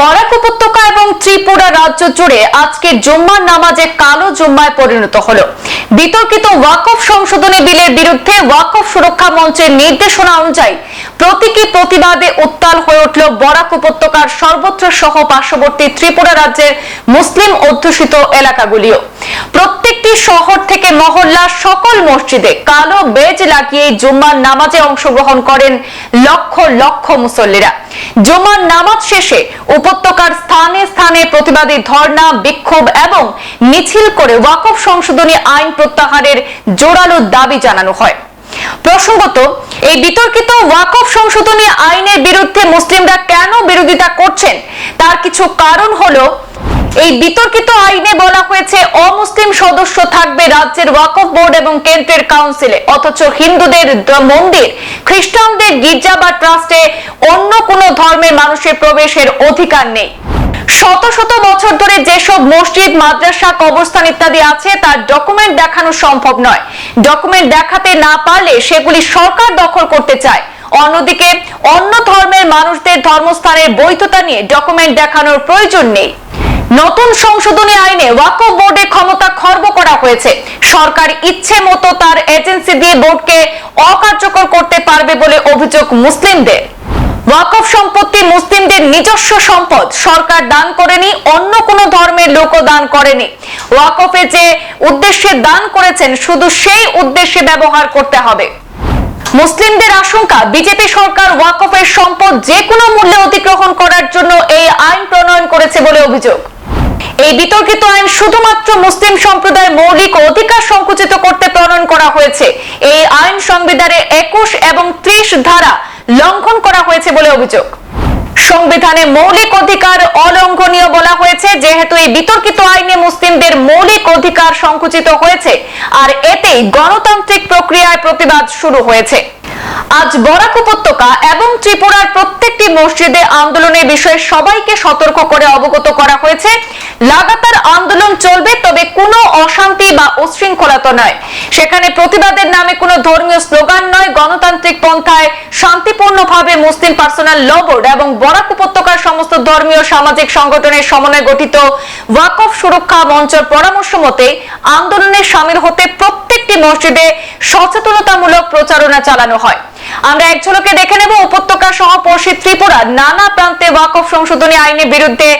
বরাক উপত্যকা এবং ত্রিপুরা রাজ্য জুড়ে আজকে জুম্মার নামাজে কালো জুম্মায় পরিণত হলো। বিতর্কিত ওয়াকফ সংশোধনী বিলের বিরুদ্ধে ওয়াকফ সুরক্ষা মঞ্চের নির্দেশনা অনুযায়ী প্রতীকী প্রতিবাদে উত্তাল হয়ে উঠল বরাক উপত্যকার সর্বত্র সহ পার্শ্ববর্তী ত্রিপুরা রাজ্যের মুসলিম অধ্যুষিত এলাকাগুলিও। প্রত্যেকটি শহর থেকে মহল্লা সকল মসজিদে কালো বেজ লাগিয়ে জুম্মার নামাজে অংশগ্রহণ করেন লক্ষ লক্ষ মুসল্লিরা। জুম্মার নামাজ শেষে উপত্যকার স্থানে স্থানে প্রতিবাদী ধর্ণা, বিক্ষোভ এবং মিছিল করে ওয়াকফ সংশোধনী আইন প্রত্যাহারের জোরালো দাবি জানানো হয়। প্রসঙ্গত, এই বিতর্কিত ওয়াকফ সংশোধনী আইনের বিরুদ্ধে মুসলিমরা কেন বিরোধিতা করছেন, তার কিছু কারণ হলো এই বিতর্কিত আইনে বলা হয়েছে অমুসলিম সদস্য থাকবে রাজ্যের ওয়াকফ বোর্ড এবং কেন্দ্রের কাউন্সিলে, অথচ হিন্দুদের মন্দির, খ্রিস্টানদের গির্জা বা ট্রাস্টে অন্য কোনো ধর্মের মানুষের প্রবেশের অধিকার নেই। শত শত বছর ধরে যেসব মসজিদ, মাদ্রাসা, কবরস্থান ইত্যাদি আছে, তার ডকুমেন্ট দেখানো সম্ভব নয়। ডকুমেন্ট দেখাতে না পারলে সেগুলি সরকার দখল করতে চায়। অন্যদিকে, অন্য ধর্মের মানুষদের ধর্মস্থানের বৈধতা নিয়ে ডকুমেন্ট দেখানোর প্রয়োজন নেই। নতুন সংশোধনী আইনে ওয়াকফ বোর্ডের ক্ষমতা খর্ব করা হয়েছে। সরকার ইচ্ছে মতো তার এজেন্সি দিয়ে বোর্ডকে অকার্যকর করতে পারবে বলে অভিযোগ মুসলিমদের। ওয়াকফ সম্পত্তি মুসলিমদের নিজস্ব সম্পদ। সরকার দান করেনি, অন্য কোনো ধর্মের লোকও দান করেনি। ওয়াকফে যে উদ্দেশ্যে দান করেছেন, শুধু সেই উদ্দেশ্যে ব্যবহার করতে হবে। মুসলিমদের আশঙ্কা, বিজেপি সরকার ওয়াকফের সম্পদ যে কোনো মূল্যে অধিগ্রহণ করার জন্য এই আইন প্রণয়ন করেছে বলে অভিযোগ। এই বিতর্কিত আইন শুধুমাত্র মুসলিম সম্প্রদায়ের মৌলিক অধিকার সংকুচিত করতে প্রণয়ন করা হয়েছে। এই আইন সংবিধানের একুশ এবং ত্রিশ ধারা লঙ্ঘন করা হয়েছে বলে অভিযোগ। সংবিধানে মৌলিক অধিকার অলঙ্ঘনীয় বলা হয়েছে, যেহেতু এই বিতর্কিত আইনে মুসলিমদের মৌলিক অধিকার সংকুচিত হয়েছে, আর এতেই গণতান্ত্রিক প্রক্রিয়ায় প্রতিবাদ শুরু হয়েছে। আজ বরাক উপত্যকা এবং ত্রিপুরার প্রত্যেকটি মসজিদে আন্দোলনের বিষয়ে সবাইকে সতর্ক করে অবগত করা হয়েছে। লাগাতার আন্দোলন চলবে, তবে কোনো অশান্তি বা উশৃঙ্খলতা নয়। সেখানে প্রতিবাদের নামে কোনো ধর্মীয় স্লোগান নয়। গণতান্ত্রিক পন্থায় শান্তিপূর্ণভাবে মুসলিম পার্সোনাল ল বোর্ড এবং বরাক উপত্যকার সমস্ত ধর্মীয় সামাজিক সংগঠনের সমন্বয়ে গঠিত ওয়াকফ সুরক্ষা মঞ্চের পরামর্শ মতে, আন্দোলনে সামিল হতে প্রত্যেকটি মসজিদে সচেতনতামূলক প্রচারণা চালানো হয়। আমরা এক ঝলকে দেখে নেব উপত্যকা সহ পড়শি ত্রিপুরার নানা প্রান্তে ওয়াকফ সংশোধনী আইনের বিরুদ্ধে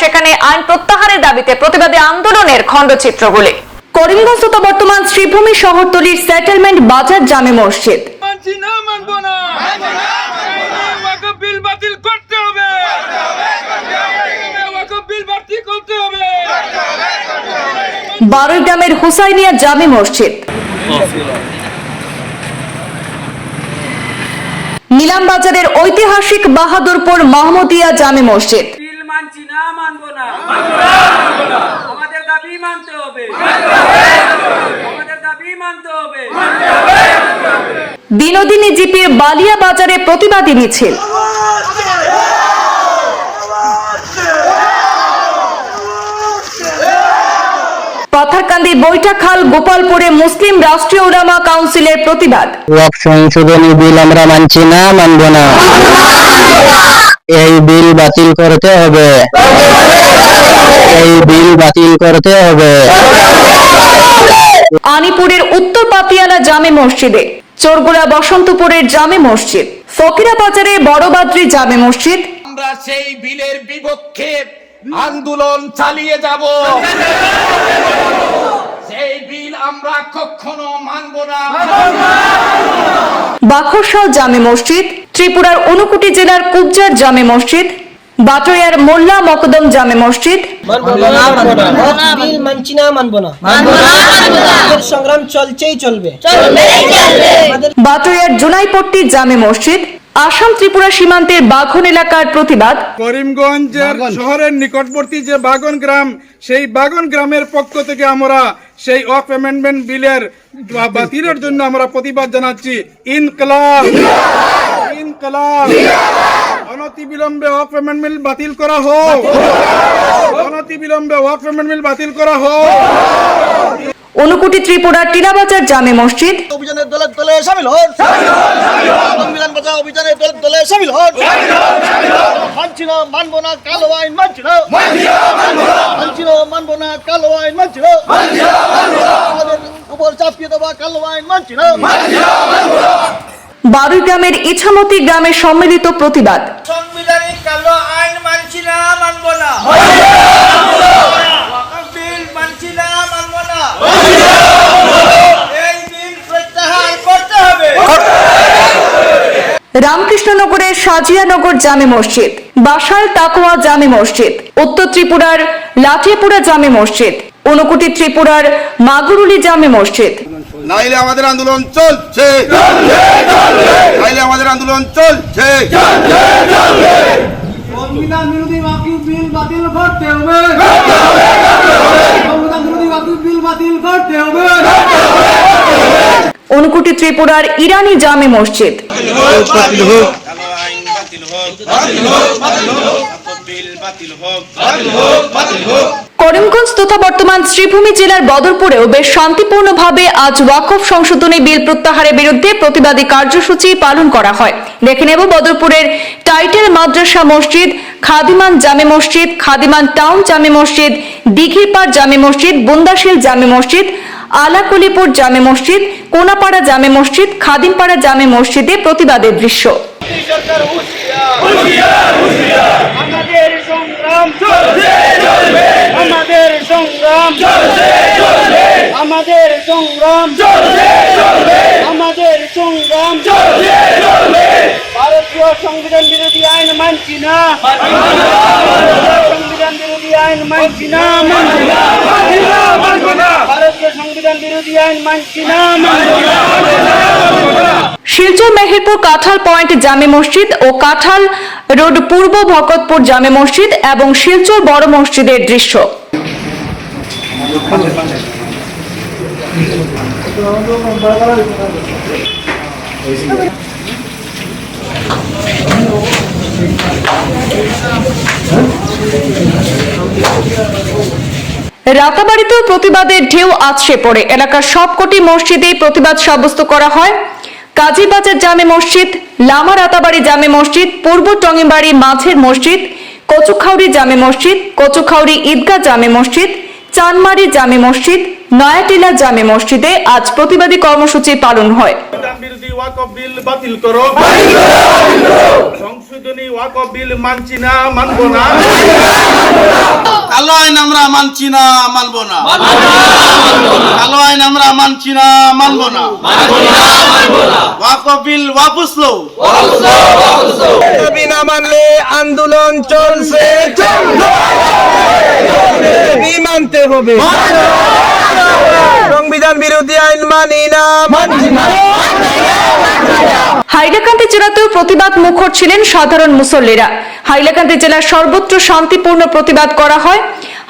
সেখানে আইন প্রত্যাহারের দাবিতে প্রতিবাদী আন্দোলনের খণ্ডচিত্রগুলি। করিমগঞ্জ তথা বর্তমান শ্রীভূমি শহরতলির সেটেলমেন্ট বাজার জামে মসজিদ। বাতিল করতে হবে। করতে হবে। বারোই গ্রামের হুসাইনিয়া জামে মসজিদ। নিলাম বাজারের ঐতিহাসিক বাহাদুরপুর মাহমুদিয়া জামে মসজিদ। মানছি না মানবো না। আমাদের দাবি মানতে হবে। আমাদের দাবি মানতে হবে। বিনোদিনী জিপির বালিয়া বাজারে প্রতিবাদী মিছিল। পাথারকান্দি বৈঠাখাল গোপালপুরে মুসলিম রাষ্ট্রীয় উলামা কাউন্সিলের প্রতিবাদ। ওয়াক সংশোধনী বিল আমরা মানছি না মানব না। এই বিল বাতিল করতে হবে। এই বিল বাতিল করতে হবে। আনিপুরের উত্তর পাতিয়ালা জামে মসজিদে চোরগুড়া বসন্তপুরের জামে মসজিদ ফকিরা বাজারে বড়বাদ্রি জামে মসজিদ। আমরা সেই বিলের বিপক্ষে আন্দোলন চালিয়ে যাব। সেই বিল আমরা কখনো মানব না। বাখরশাল জামে মসজিদ ত্রিপুরার অনুকুটি জেলার কুবজার জামে মসজিদ বাটরিয়ার মোল্লা মকদম জামে মসজিদ। বিল মানছি না মানবো না। আমাদের সংগ্রাম চলছেই চলবে। বাটরিয়ার জুনাইপট্টি জামে মসজিদ আসাম ত্রিপুরা সীমান্তের বাঘন এলাকার প্রতিবাদ। করিমগঞ্জের শহরের নিকটবর্তী যে বাগন গ্রাম সেই বাগন গ্রামের পক্ষ থেকে আমরা সেই অফ অ্যামেন্ডমেন্ট বিলের বাতিলের জন্য আমরা প্রতিবাদ জানাচ্ছি। ইনকলাব। ইনকলাব। অনতি বিলম্বে অফ অ্যামেন্ডমেন্ট বাতিল করা হোক। অনতি বিলম্বে অফ অ্যামেন্ডমেন্ট বাতিল করা হোক। অনুকুটি ত্রিপুরার টিলাবাজার জামে মসজিদ। অভিযানের দলে দলে সামিল হন। সংবিধান বাঁচাও অভিযানের দলে দলে সামিল হন। মানছি না মানবো না কালো আইন মানছি না। মানছি না মানবো না কালো আইন মানছি না। উপর চাপিয়ে দেওয়া কালো আইন মানছি না। বারুই গ্রামের ইছামতি গ্রামের সম্মিলিত প্রতিবাদ সংবিধানিক কালো আইন মানছি না মানব না ওয়াকফ বিল মানছি না মানব না এই বিল প্রত্যাহার করতে হবে রামকৃষ্ণনগরের সাজিয়ানগর জামে মসজিদ বাসাল তাকোয়া জামে মসজিদ উত্তর ত্রিপুরার লাঠিয়াপুরা জামে মসজিদ ঊনকোটি ত্রিপুরার মাগুরুলি জামে মসজিদ। নাইলে আমাদের আন্দোলন চলছে। নাইলে আমাদের আন্দোলন চলছে। সংবিধান বিরোধী ওয়াকফ বিল বাতিল করতে হবে। সংবিধান বিরোধী ওয়াকফ বিল বাতিল করতে হবে। ঊনকোটি ত্রিপুরার ইরানি জামে মসজিদ। করিমগঞ্জ তথা বর্তমান শ্রীভূমি জেলার বদরপুরেও বেশ শান্তিপূর্ণভাবে আজ ওয়াকফ সংশোধনী বিল প্রত্যাহারের বিরুদ্ধে প্রতিবাদী কার্যসূচি পালন করা হয়। দেখে নেব বদরপুরের টাইটেল মাদ্রাসা মসজিদ, খাদিমান জামে মসজিদ, খাদিমান টাউন জামে মসজিদ দিঘিরপাড় জামে মসজিদ, বুন্দাশিল জামে মসজিদ আলাকলিপুর জামে মসজিদ কোনাপাড়া জামে মসজিদ খাদিমপাড়া জামে মসজিদে প্রতিবাদের দৃশ্য। আমাদের সংগ্রাম চলছে চলবে। আমাদের সংগ্রাম চলছে চলবে। আমাদের সংগ্রাম চলছে চলবে। আমাদের সংগ্রাম চলছে চলবে। ভারতীয় সংবিধান বিরোধী আইন মানছি না। সংবিধান বিরোধী আইন মানছি না মানছি না। ভারতীয় শিলচর মেহেরপুর কাঁঠাল পয়েন্ট জামে মসজিদ ও কাঁঠাল রোড পূর্ব ভকতপুর জামে মসজিদ এবং শিলচর বড় মসজিদের দৃশ্য। রাতাবাড়িতেও প্রতিবাদের ঢেউ আছড়ে পড়ে। এলাকার সবকটি মসজিদেই প্রতিবাদ সাব্যস্ত করা হয়। কাজীবাজার জামে মসজিদ লামা রাতাবাড়ি জামে মসজিদ পূর্ব টঙ্গিবাড়ি মাঝের মসজিদ কচুখাউরি জামে মসজিদ কচুখাউরি ঈদগাহ জামে মসজিদ চানমারি জামে মসজিদ নয়াটিলা জামে মসজিদে আজ প্রতিবাদী কর্মসূচি পালন হয়। মানছি না মানবো না। কালো আইন আমরা মানছি না মানবো না। কালো আইন আমরা মানছি না মানবো না। ওয়াকফ বিল ওয়াপস লো দাবি না মানলে আন্দোলন চলছে। চলবে মানতে হবে। সংবিধান বিরোধী আইন মানি না। হাইলাকান্দি জেলাতেও প্রতিবাদ মুখর ছিলেন সাধারণ মুসল্লিরা। হাইলাকান্দি জেলার সর্বত্র শান্তিপূর্ণ প্রতিবাদ করা হয়।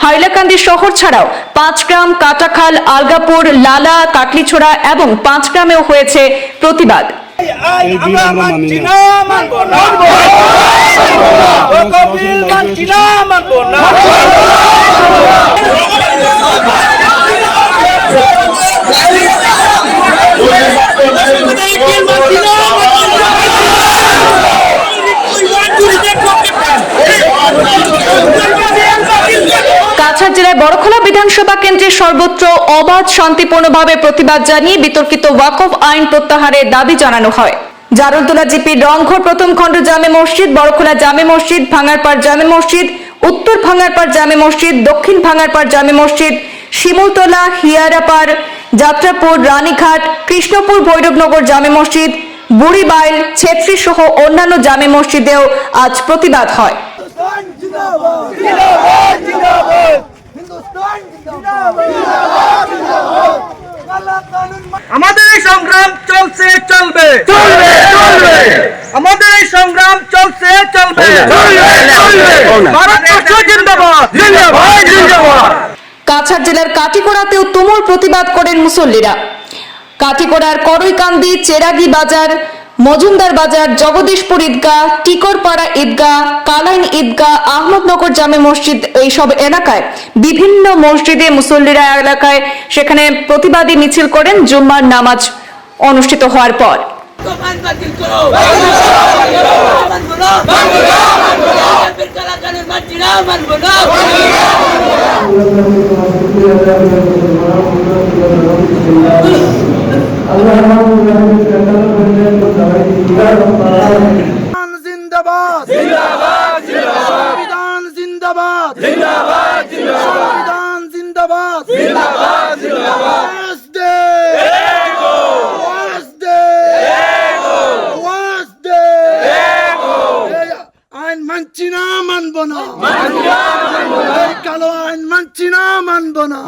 হাইলাকান্দি শহর ছাড়াও পাঁচগ্রাম কাটাখাল আলগাপুর লালা কাটলিছোড়া এবং পাঁচগ্রামেও হয়েছে প্রতিবাদ। না মানবো না ওয়াকফ বিল মানছি না মানবো না কাছাড় জেলার বড়খোলা বিধানসভা কেন্দ্রের সর্বত্র অবাধ শান্তিপূর্ণভাবে প্রতিবাদ জানিয়ে বিতর্কিত ওয়াকফ আইন প্রত্যাহারের দাবি জানানো হয়। জারুলতলা জিপির রংঘর প্রথম খণ্ড জামে মসজিদ, বড়খোলা জামে মসজিদ, ভাঙারপাড় জামে মসজিদ, উত্তর ভাঙারপাড় জামে মসজিদ, দক্ষিণ ভাঙারপাড় জামে মসজিদ, শিমুলতলা, হিয়ারাপাড় যাত্রাপুর রানীঘাট কৃষ্ণপুর ভৈরবনগর জামে মসজিদ বুড়িবাইল ছেত্রী সহ অন্যান্য জামে মসজিদেও আজ প্রতিবাদ হয়। আমাদের এই সংগ্রাম চলছে চলবে। চলবে চলবে। আমাদের এই সংগ্রাম চলছে চলবে। চলবে চলবে। ভারতবর্ষ জিন্দাবাদ। জিন্দাবাদ জিন্দাবাদ। কাছাড় জেলার কাটিকোড়াতেও তুমুল প্রতিবাদ করেন মুসল্লিরা। কাটিকোড়ার করইকান্দি চেরাগি বাজার, মজুমদার বাজার, জগদীশপুর ঈদগাহ, টিকরপাড়া ঈদগাহ, কালাইন ঈদগাহ, আহমদনগর জামে মসজিদ এইসব এলাকায় বিভিন্ন মসজিদে মুসল্লিরা এলাকায় সেখানে প্রতিবাদী মিছিল করেন। জুম্মার নামাজ অনুষ্ঠিত হওয়ার পর। দোকান বাতিল করো। মানবো না সংবিধান জিন্দাবাদ। জিন্দাবাদ জিন্দাবাদ। জিন্দাবাদ জিন্দাবাদ দে ওয়াজ দে ওয়াজ দে এই আইন মানছি না মানব না। কালো আইন মানছি না মানব না।